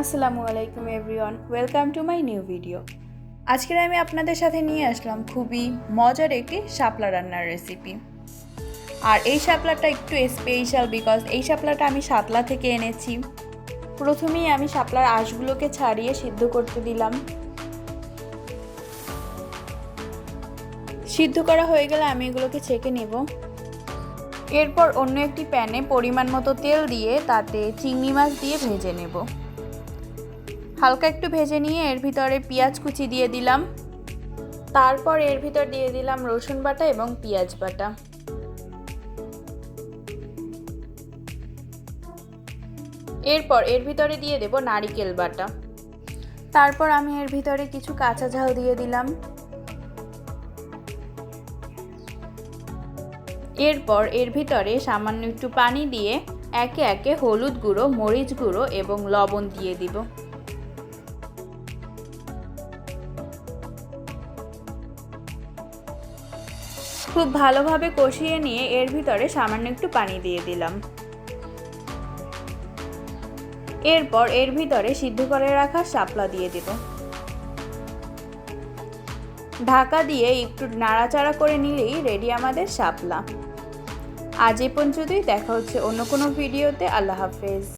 আসসালামু আলাইকুম everyone, welcome to my new video. আজকের আমি আপনাদের সাথে নিয়ে আসলাম খুবই মজার একটি শাপলা রান্নার রেসিপি আর এই শাপলাটা একটু স্পেশাল বিকজ এই শাপলাটা আমি শাপলা থেকে এনেছি। প্রথমেই আমি শাপলার আঁশগুলোকে ছাড়িয়ে সিদ্ধ করতে দিলাম। সিদ্ধ করা হয়ে গেলে আমি এগুলোকে ছেঁকে নেব। এরপর অন্য একটি প্যানে পরিমাণ মতো তেল দিয়ে তাতে চিংড়ি মাছ দিয়ে ভেজে নেব। হালকা একটু ভেজে নিয়ে এর ভিতরে পেঁয়াজ কুচি দিয়ে দিলাম। তারপর এর ভিতর দিয়ে দিলাম রসুন বাটা এবং পেঁয়াজ বাটা। এরপর এর ভিতরে দিয়ে দেব নারিকেল বাটা। তারপর আমি এর ভিতরে কিছু কাঁচা ঝাল দিয়ে দিলাম। এরপর এর ভিতরে সামান্য একটু পানি দিয়ে একে একে হলুদ গুঁড়ো, মরিচ গুঁড়ো এবং লবণ দিয়ে দিব। খুব ভালোভাবে কষিয়ে নিয়ে এর ভিতরে সামান্য একটু পানি দিয়ে দিলাম। এরপর এর ভিতরে সিদ্ধ করে রাখা শাপলা দিয়ে দেব। ঢাকা দিয়ে একটু নাড়াচাড়া করে নিলেই রেডি আমাদের শাপলা। আজ এ পর্যন্তই, দেখা হচ্ছে অন্য কোনো ভিডিওতে। আল্লাহ হাফেজ।